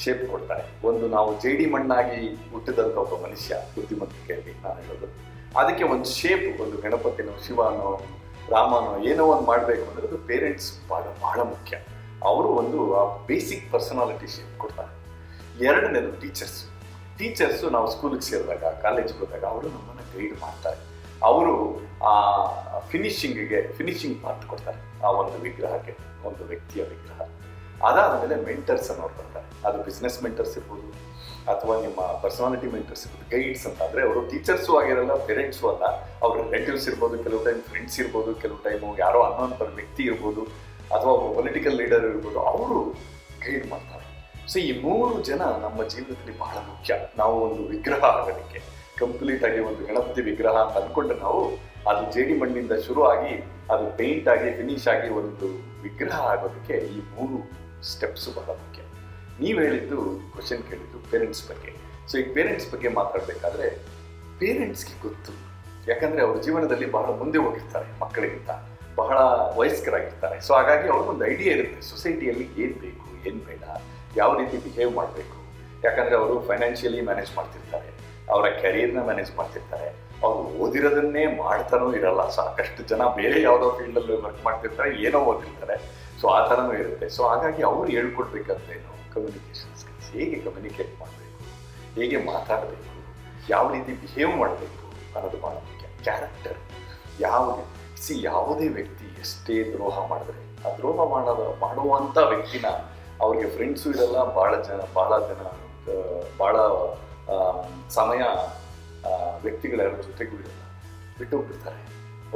ಶೇಪ್ ಕೊಡ್ತಾರೆ. ಒಂದು ನಾವು ಜೇಡಿ ಮಣ್ಣಾಗಿ ಹುಟ್ಟಿದಂಥ ಒಬ್ಬ ಮನುಷ್ಯ ಬುದ್ಧಿಮತ್ತಿಕೆಯಲ್ಲಿ ನಾನು ಹೇಳೋದು. ಅದಕ್ಕೆ ಒಂದು ಶೇಪ್ ಒಂದು ಗಣಪತಿನೋ ಶಿವನೋ ರಾಮನೋ ಏನೋ ಒಂದು ಮಾಡಬೇಕು ಅನ್ನೋದು ಪೇರೆಂಟ್ಸ್ ಬಹಳ ಬಹಳ ಮುಖ್ಯ. ಅವರು ಒಂದು, ಆ ಬೇಸಿಕ್ ಪರ್ಸನಾಲಿಟಿ ಶೇಪ್ ಕೊಡ್ತಾರೆ. ಎರಡನೇದು ಟೀಚರ್ಸ್ ಟೀಚರ್ಸು ನಾವು ಸ್ಕೂಲಿಗೆ ಸೇರಿದಾಗ ಕಾಲೇಜ್ಗೆ ಹೋದಾಗ ಅವರು ನಮ್ಮನ್ನು ಗೈಡ್ ಮಾಡ್ತಾರೆ. ಅವರು, ಆ ಫಿನಿಶಿಂಗಿಗೆ ಫಿನಿಶಿಂಗ್ ಪಾರ್ಟ್ ಕೊಡ್ತಾರೆ. ಆ ಒಂದು ವಿಗ್ರಹಕ್ಕೆ, ಒಂದು ವ್ಯಕ್ತಿಯ ವಿಗ್ರಹ. ಅದಾದಮೇಲೆ ಮೆಂಟರ್ಸ್ ಅನ್ನೋರು ಬರ್ತಾರೆ ಅದು ಬಿಸ್ನೆಸ್ ಮೆಂಟರ್ಸ್ ಇರ್ಬೋದು ಅಥವಾ ನಿಮ್ಮ ಪರ್ಸನಾಲಿಟಿ ಮೇಕರ್ಸ್ ಇರ್ಬೋದು ಗೈಡ್ಸ್ ಅಂತ ಅವರು ಟೀಚರ್ಸು ಆಗಿರಲ್ಲ ಪೇರೆಂಟ್ಸು ಅಲ್ಲ. ಅವ್ರ ರಿಲೇಟಿವ್ಸ್ ಇರ್ಬೋದು, ಕೆಲವು ಟೈಮ್ ಫ್ರೆಂಡ್ಸ್ ಇರ್ಬೋದು, ಕೆಲವು ಟೈಮು ಯಾರೋ ಅನ್ನೋಂಥ ವ್ಯಕ್ತಿ ಇರ್ಬೋದು, ಅಥವಾ ಒಬ್ಬ ಪೊಲಿಟಿಕಲ್ ಲೀಡರ್ ಇರ್ಬೋದು, ಅವರು ಗೈಡ್ ಮಾಡ್ತಾರೆ. ಸೊ ಈ ಮೂರು ಜನ ನಮ್ಮ ಜೀವನದಲ್ಲಿ ಬಹಳ ಮುಖ್ಯ. ನಾವು ಒಂದು ವಿಗ್ರಹ ಆಗೋದಕ್ಕೆ ಕಂಪ್ಲೀಟ್ ಆಗಿ ಒಂದು ಗಣಪತಿ ವಿಗ್ರಹ ಅಂತ ಅಂದ್ಕೊಂಡು ನಾವು, ಅದು ಜೇಡಿ ಮಣ್ಣಿಂದ ಶುರು ಆಗಿ, ಅದು ಪೇಂಟ್ ಆಗಿ ಫಿನಿಶ್ ಆಗಿ ಒಂದು ವಿಗ್ರಹ ಆಗೋದಕ್ಕೆ ಈ ಮೂರು ಸ್ಟೆಪ್ಸ್ ಬಹಳ ನೀವು ಹೇಳಿದ್ದು ಕ್ವಶನ್ ಕೇಳಿದ್ದು ಪೇರೆಂಟ್ಸ್ ಬಗ್ಗೆ. ಸೊ ಈ ಪೇರೆಂಟ್ಸ್ ಬಗ್ಗೆ ಮಾತಾಡಬೇಕಾದ್ರೆ ಪೇರೆಂಟ್ಸ್ಗೆ ಗೊತ್ತು. ಯಾಕಂದರೆ ಅವ್ರ ಜೀವನದಲ್ಲಿ ಬಹಳ ಮುಂದೆ ಹೋಗಿರ್ತಾರೆ ಮಕ್ಕಳಿಗಿಂತ. ಬಹಳ ವಯಸ್ಕರಾಗಿರ್ತಾರೆ. ಸೊ ಹಾಗಾಗಿ ಅವ್ರಿಗೊಂದು ಐಡಿಯಾ ಇರುತ್ತೆ. ಸೊಸೈಟಿಯಲ್ಲಿ ಏನು ಬೇಕು, ಏನು ಬೇಡ, ಯಾವ ರೀತಿ ಬಿಹೇವ್ ಮಾಡಬೇಕು. ಯಾಕಂದರೆ ಅವರು ಫೈನಾನ್ಷಿಯಲಿ ಮ್ಯಾನೇಜ್ ಮಾಡ್ತಿರ್ತಾರೆ. ಅವರ ಕೆರಿಯರ್ನ ಮ್ಯಾನೇಜ್ ಮಾಡ್ತಿರ್ತಾರೆ. ಅವರು ಓದಿರೋದನ್ನೇ ಮಾಡ್ತಾನೂ ಇರಲ್ಲ. ಸಾಕಷ್ಟು ಜನ ಬೇರೆ ಯಾವುದೋ ಫೀಲ್ಡಲ್ಲಿ ವರ್ಕ್ ಮಾಡ್ತಿರ್ತಾರೆ, ಏನೋ ಓದಿರ್ತಾರೆ ಸೊ ಆ ಥರನೂ ಇರುತ್ತೆ. ಸೊ ಹಾಗಾಗಿ ಅವ್ರು ಹೇಳ್ಕೊಡ್ಬೇಕಂದ್ರೇನು ಕಮ್ಯುನಿಕೇಷನ್ ಸ್ಕಿಲ್ಸ್ ಹೇಗೆ ಕಮ್ಯುನಿಕೇಟ್ ಮಾಡಬೇಕು? ಹೇಗೆ ಮಾತಾಡಬೇಕು? ಯಾವ ರೀತಿ ಬಿಹೇವ್ ಮಾಡಬೇಕು ಅನ್ನೋದು ಭಾಳ ಮುಖ್ಯ ಕ್ಯಾರೆಕ್ಟರ್ ಯಾವ ಸಿ ಯಾವುದೇ ವ್ಯಕ್ತಿ ಎಷ್ಟೇ ದ್ರೋಹ ಮಾಡಿದ್ರೆ, ಆ ದ್ರೋಹ ಮಾಡೋದು ಮಾಡುವಂಥ ವ್ಯಕ್ತಿನ ಅವ್ರಿಗೆ ಫ್ರೆಂಡ್ಸು ಇರಲ್ಲ, ಭಾಳ ಜನ ಭಾಳ ಜನ ಭಾಳ ಸಮಯ ವ್ಯಕ್ತಿಗಳೆಲ್ಲ ವ್ಯಕ್ತಿಗಳ ಜೊತೆಗೂ ಇರಲ್ಲ. ಬಿಟ್ಟು ಹೋಗ್ಬಿಡ್ತಾರೆ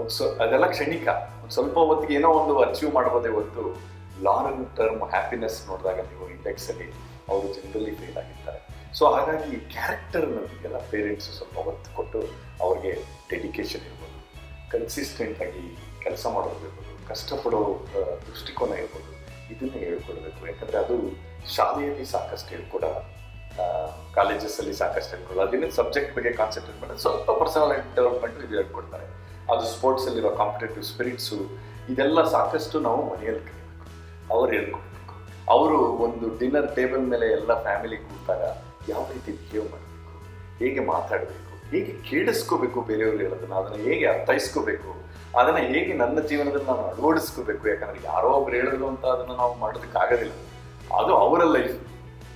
ಒಂದು ಸ್ವ ಅದೆಲ್ಲ ಕ್ಷಣಿಕ. ಒಂದು ಸ್ವಲ್ಪ ಹೊತ್ತಿಗೆ ಏನೋ ಒಂದು ಅಚೀವ್ ಮಾಡ್ಬೋದೇ ಹೊತ್ತು ಲಾಂಗ್ ಟರ್ಮ್ ಹ್ಯಾಪಿನೆಸ್ ನೋಡಿದಾಗ ನೀವು ಇಂಡೆಕ್ಸಲ್ಲಿ ಅವರು ಜನರಲ್ಲಿ ಫೇಲ್ ಆಗಿರ್ತಾರೆ. ಸೊ ಹಾಗಾಗಿ ಕ್ಯಾರೆಕ್ಟರ್ ಅನ್ನೋದಕ್ಕೆಲ್ಲ ಪೇರೆಂಟ್ಸ್ ಸ್ವಲ್ಪ ಒತ್ತು ಕೊಟ್ಟು ಅವ್ರಿಗೆ ಡೆಡಿಕೇಶನ್ ಇರ್ಬೋದು. ಕನ್ಸಿಸ್ಟೆಂಟ್ ಆಗಿ ಕೆಲಸ ಮಾಡೋದಿರ್ಬೋದು ಕಷ್ಟಪಡೋ ದೃಷ್ಟಿಕೋನ ಇರ್ಬೋದು, ಇದನ್ನ ಹೇಳ್ಕೊಡ್ಬೇಕು. ಯಾಕಂದ್ರೆ ಅದು ಶಾಲೆಯಲ್ಲಿ ಸಾಕಷ್ಟು ಹೇಳ್ಕೊಡ ಕಾಲೇಜಸ್ಸಲ್ಲಿ ಸಾಕಷ್ಟು ಹೇಳ್ಕೊಡಲ್ಲ ಅದಿನ ಸಬ್ಜೆಕ್ಟ್ ಬಗ್ಗೆ ಕಾನ್ಸಂಟ್ರೇಟ್ ಮಾಡಿ ಸ್ವಲ್ಪ ಪರ್ಸನಲ್ ಡೆವಲಪ್ಮೆಂಟ್ ಇದು ಹೇಳ್ಕೊಡ್ತಾರೆ. ಅದು ಸ್ಪೋರ್ಟ್ಸಲ್ಲಿರೋ ಕಾಂಪಿಟೇಟಿವ್ ಸ್ಪಿರಿಟ್ಸು ಇದೆಲ್ಲ ಸಾಕಷ್ಟು ನಾವು ಮನೆಯಲ್ಲಿ ಅವ್ರು ಹೇಳ್ಕೊಡ್ಬೇಕು. ಅವರು ಒಂದು ಡಿನ್ನರ್ ಟೇಬಲ್ ಮೇಲೆ ಎಲ್ಲ ಫ್ಯಾಮಿಲಿ ಕೂತಾಗ ಯಾವ ರೀತಿ ಬಿಹೇವ್ ಮಾಡಬೇಕು? ಹೇಗೆ ಮಾತಾಡಬೇಕು? ಹೇಗೆ ಕೇಳಿಸ್ಕೋಬೇಕು ಬೇರೆಯವ್ರು ಹೇಳೋದನ್ನ? ಅದನ್ನು ಹೇಗೆ ಅರ್ಥೈಸ್ಕೋಬೇಕು? ಅದನ್ನು ಹೇಗೆ ನನ್ನ ಜೀವನದಲ್ಲಿ ನಾನು ಅಳವಡಿಸ್ಕೋಬೇಕು? ಯಾಕಂದ್ರೆ ಯಾರೋ ಒಬ್ರು ಹೇಳಿದ್ರು ಅಂತ ಅದನ್ನು ನಾವು ಮಾಡೋದಕ್ಕಾಗೋದಿಲ್ಲ. ಅದು ಅವರ ಲೈಫ್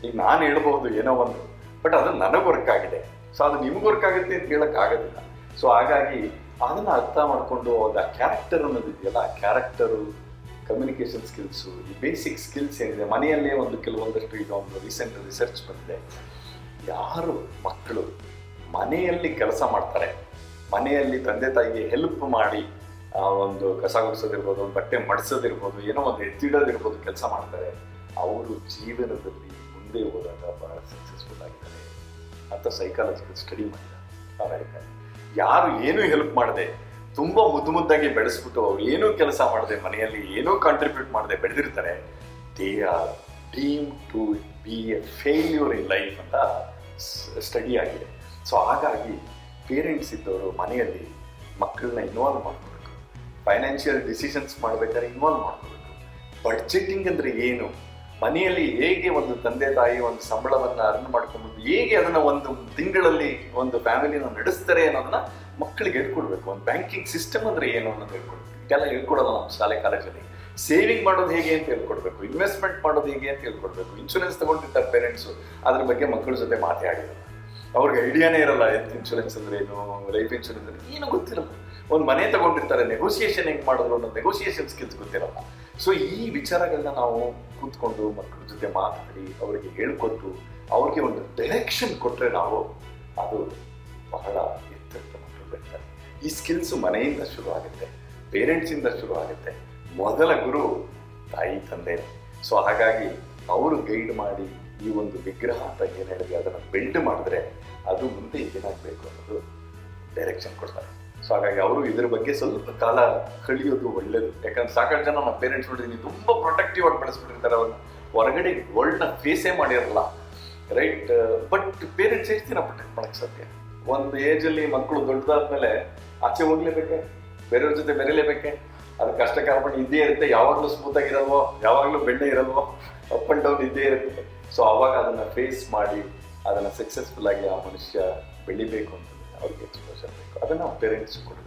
ಈಗ ನಾನು ಹೇಳ್ಬೋದು ಏನೋ ಒಂದು ಬಟ್ ಅದು ನನಗೆ ವರ್ಕ್ ಆಗಿದೆ. ಸೊ ಅದು ನಿಮ್ಗೆ ವರ್ಕ್ ಆಗುತ್ತೆ ಅಂತ ಹೇಳೋಕ್ಕಾಗೋದಿಲ್ಲ. ಸೊ ಹಾಗಾಗಿ ಅದನ್ನು ಅರ್ಥ ಮಾಡ್ಕೊಂಡು ಆ ಕ್ಯಾರೆಕ್ಟರ್ ಅನ್ನೋದಿದೆಯಲ್ಲ, ಆ ಕ್ಯಾರೆಕ್ಟರು ಕಮ್ಯುನಿಕೇಷನ್ ಸ್ಕಿಲ್ಸು ಈ ಬೇಸಿಕ್ ಸ್ಕಿಲ್ಸ್ ಏನಿದೆ, ಮನೆಯಲ್ಲೇ ಒಂದು ಕೆಲವೊಂದಷ್ಟು ಈಗ ಒಂದು ರೀಸೆಂಟ್ ರಿಸರ್ಚ್ ಬಂದಿದೆ. ಯಾರು ಮಕ್ಕಳು ಮನೆಯಲ್ಲಿ ಕೆಲಸ ಮಾಡ್ತಾರೆ, ಮನೆಯಲ್ಲಿ ತಂದೆ ತಾಯಿಗೆ ಹೆಲ್ಪ್ ಮಾಡಿ, ಆ ಒಂದು ಕಸ ಗುಡಿಸೋದಿರ್ಬೋದು, ಒಂದು ಬಟ್ಟೆ ಮಡಿಸೋದಿರ್ಬೋದು, ಏನೋ ಒಂದು ಎತ್ತಿಡೋದಿರ್ಬೋದು ಕೆಲಸ ಮಾಡ್ತಾರೆ, ಅವರು ಜೀವನದಲ್ಲಿ ಮುಂದೆ ಹೋದಾಗ ಬಹಳ ಸಕ್ಸಸ್ಫುಲ್ ಆಗಿದ್ದಾರೆ ಅಂತ ಸೈಕಾಲಜಿಕಲ್ ಸ್ಟಡಿ ಮಾಡಿದ್ದಾರೆ ಯಾರು ಏನೂ ಹೆಲ್ಪ್ ಮಾಡದೆ ತುಂಬಾ ಮುದ್ದು ಮುದ್ದಾಗಿ ಬೆಳೆಸ್ಬಿಟ್ಟು ಅವ್ರು ಏನೂ ಕೆಲಸ ಮಾಡದೆ, ಮನೆಯಲ್ಲಿ ಏನೂ ಕಾಂಟ್ರಿಬ್ಯೂಟ್ ಮಾಡದೆ, ಬೆಳೆದಿರ್ತಾರೆ. They are deem to be a failure in life ಅಂತ ಸ್ಟಡಿ ಆಗಿದೆ. ಸೊ ಹಾಗಾಗಿ ಪೇರೆಂಟ್ಸ್ ಇದ್ದವರು ಮನೆಯಲ್ಲಿ ಮಕ್ಕಳನ್ನ ಇನ್ವಾಲ್ವ್ ಮಾಡ್ಕೋಬೇಕು. ಫೈನಾನ್ಷಿಯಲ್ ಡಿಸಿಷನ್ಸ್ ಮಾಡ್ಬೇಕಾದ್ರೆ ಇನ್ವಾಲ್ವ್ ಮಾಡ್ಕೋಬೇಕು. ಬಡ್ಜೆಟಿಂಗ್ ಅಂದ್ರೆ ಏನು? ಮನೆಯಲ್ಲಿ ಹೇಗೆ ಒಂದು ತಂದೆ ತಾಯಿ ಒಂದು ಸಂಬಳವನ್ನು ಅರ್ನ್ ಮಾಡ್ಕೊಂಡು ಹೇಗೆ ಅದನ್ನ ಒಂದು ತಿಂಗಳಲ್ಲಿ ಒಂದು ಫ್ಯಾಮಿಲಿನ ನಡೆಸ್ತಾರೆ ಅನ್ನೋದನ್ನ ಮಕ್ಕಳಿಗೆ ಹೇಳ್ಕೊಡ್ಬೇಕು. ಒಂದು ಬ್ಯಾಂಕಿಂಗ್ ಸಿಸ್ಟಮ್ ಅಂದ್ರೆ ಏನು ಅನ್ನೋದು ಹೇಳ್ಕೊಡ್ಬೇಕು. ಇದೆಲ್ಲ ಹೇಳ್ಕೊಡೋದು ನಮ್ಮ ಶಾಲೆ ಕಾಲೇಜಲ್ಲಿ. ಸೇವಿಂಗ್ ಮಾಡೋದು ಹೇಗೆ ಅಂತ ಹೇಳ್ಕೊಡ್ಬೇಕು. ಇನ್ವೆಸ್ಟ್ಮೆಂಟ್ ಮಾಡೋದು ಹೇಗೆ ಅಂತ ಹೇಳ್ಕೊಡ್ಬೇಕು. ಇನ್ಶೂರೆನ್ಸ್ ತಗೊಂಡಿರ್ತಾರೆ ಪೇರೆಂಟ್ಸು ಅದ್ರ ಬಗ್ಗೆ ಮಕ್ಕಳ ಜೊತೆ ಮಾತಾಡಿಲ್ಲ ಅವ್ರಿಗೆ ಐಡಿಯಾನೇ ಇರಲ್ಲ ಹೆಲ್ತ್ ಇನ್ಶೂರೆನ್ಸ್ ಅಂದ್ರೆ ಏನು ಲೈಫ್ ಇನ್ಶೂರೆನ್ಸ್ ಅಂದ್ರೆ ಏನು ಗೊತ್ತಿರಲ್ಲ. ಒಂದು ಮನೆ ತಗೊಂಡಿರ್ತಾರೆ ನೆಗೋಸಿಯೇಷನ್ ಹೆಂಗೆ ಮಾಡಿದ್ರು ಅನ್ನೋ ನೆಗೋಸಿಯೇಷನ್ ಸ್ಕಿಲ್ಸ್ ಗೊತ್ತಿರಲ್ಲ. ಸೊ ಈ ವಿಚಾರಗಳನ್ನ ನಾವು ಕೂತ್ಕೊಂಡು ಮಕ್ಕಳ ಜೊತೆ ಮಾತಾಡಿ, ಅವರಿಗೆ ಹೇಳ್ಕೊಟ್ಟು, ಅವ್ರಿಗೆ ಒಂದು ಡೈರೆಕ್ಷನ್ ಕೊಟ್ಟರೆ ನಾವು ಅದು ಬಹಳ ಈ ಸ್ಕಿಲ್ಸ್ ಮನೆಯಿಂದ ಶುರು ಆಗುತ್ತೆ ಪೇರೆಂಟ್ಸ್ ಇಂದ ಶುರು ಆಗುತ್ತೆ ಮೊದಲ ಗುರು ತಾಯಿ, ತಂದೆ. ಸೊ ಹಾಗಾಗಿ ಅವರು ಗೈಡ್ ಮಾಡಿ ಈ ಒಂದು ವಿಗ್ರಹ ಅಂತ ಏನು ಹೇಳಿದ್ರೆ ಅದನ್ನು ಬಿಲ್ಡ್ ಮಾಡಿದ್ರೆ ಅದು ಮುಂದೆ ಏನಾಗಬೇಕು ಅನ್ನೋದು ಡೈರೆಕ್ಷನ್ ಕೊಡ್ತಾರೆ. ಸೊ ಹಾಗಾಗಿ ಅವರು ಇದ್ರ ಬಗ್ಗೆ ಸ್ವಲ್ಪ ಕಾಲ ಕಳಿಯೋದು ಒಳ್ಳೇದು. ಯಾಕಂದ್ರೆ ಸಾಕಷ್ಟು ಜನ ನಮ್ಮ ಪೇರೆಂಟ್ಸ್ ನೋಡಿದೀನಿ ತುಂಬಾ ಪ್ರೊಟೆಕ್ಟಿವ್ ಆಗಿ ಬೆಳೆಸ್ಬಿಟ್ಟಿರ್ತಾರೆ. ಅವ್ರನ್ನ ಹೊರಗಡೆ ವರ್ಲ್ಡ್ನ ಫೇಸೇ ಮಾಡಿರಲ್ಲ. ರೈಟ್ ಬಟ್ ಪೇರೆಂಟ್ಸ್ ಎಷ್ಟು ದಿನ ಪ್ರೊಟೆಕ್ಟ್ ಮಾಡಕ್ ಸಾಧ್ಯ? ಒಂದು ಏಜಲ್ಲಿ ಮಕ್ಕಳು ದೊಡ್ಡದಾದ್ಮೇಲೆ ಆಚೆ ಹೋಗ್ಲೇಬೇಕೆ? ಬೇರೆಯವ್ರ ಜೊತೆ ಬೆರೀಲೇಬೇಕೆ? ಅದು ಕಷ್ಟ ಕಾರ್ಪಣೆ ಇದ್ದೇ ಇರುತ್ತೆ. ಯಾವಾಗಲೂ ಸ್ಮೂತ್ ಆಗಿರಲ್ವೋ? ಯಾವಾಗಲೂ ಬೆಣ್ಣೆ ಇರಲ್ವೋ? ಅಪ್ ಅಂಡ್ ಡೌನ್ ಇದ್ದೇ ಇರುತ್ತೆ. ಸೊ ಅವಾಗ ಅದನ್ನ ಫೇಸ್ ಮಾಡಿ, ಅದನ್ನ ಸಕ್ಸಸ್ಫುಲ್ ಆಗಿ ಆ ಮನುಷ್ಯ ಬೆಳಿಬೇಕು ಅಂತ ಅವ್ರಿಗೆ ಎಕ್ಸ್ಪೋಷರ್ ಬೇಕು. ಅದನ್ನ ಪೇರೆಂಟ್ಸ್ ಕೊಡಬೇಕು